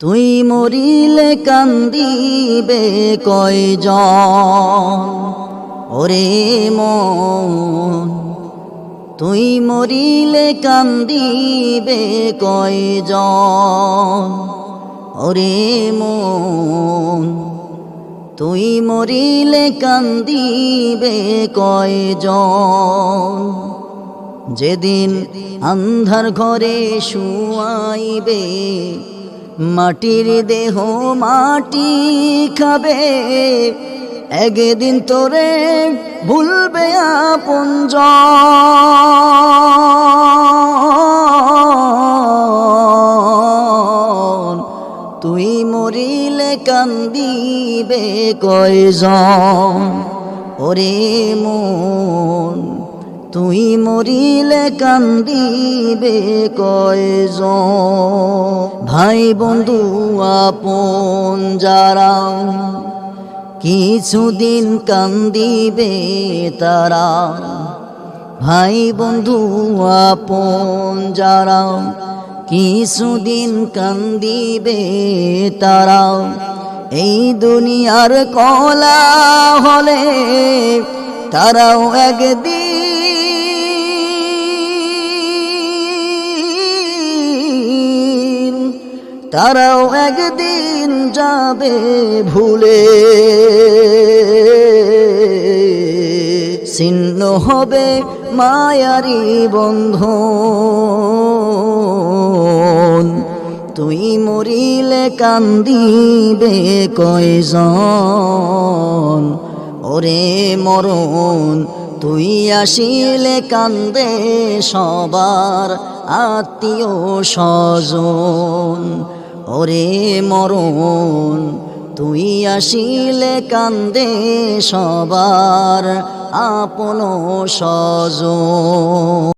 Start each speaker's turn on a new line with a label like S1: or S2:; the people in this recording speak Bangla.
S1: তুই মরিলে কান্দিবে কয়জন? ওরে মন, তুই মরিলে কান্দিবে কয়জন? ওরে মন, তুই মরিলে কান্দিবে কয়জন? যেদিন আন্ধার ঘরে শুয়াইবে মাটির দেহ মাটি খাবে। একদিন তোরে ভুলবে আপন তুই মরিলে কান্দিবে কয়জন? ওরে মন তুই মরিলে কান্দিবে কয়জন? ভাই বন্ধু আপন যারা কিছুদিন কান্দিবে তারা ভাই বন্ধু আপন যারা কিছুদিন কান্দিবে তারা, এই দুনিয়ার কলা হলে তারাও একদিন তারাও একদিন যাবে ভুলে। ছিন্ন হবে মায়ারি বন্ধন। তুই মরিলে কান্দিবে কয়জন? ওরে মরণ তুই আসিলে কান্দে সবার আত্মীয় স্বজন। ওরে মরণ তুই আসিলে কান্দে সবার আপন স্বজন।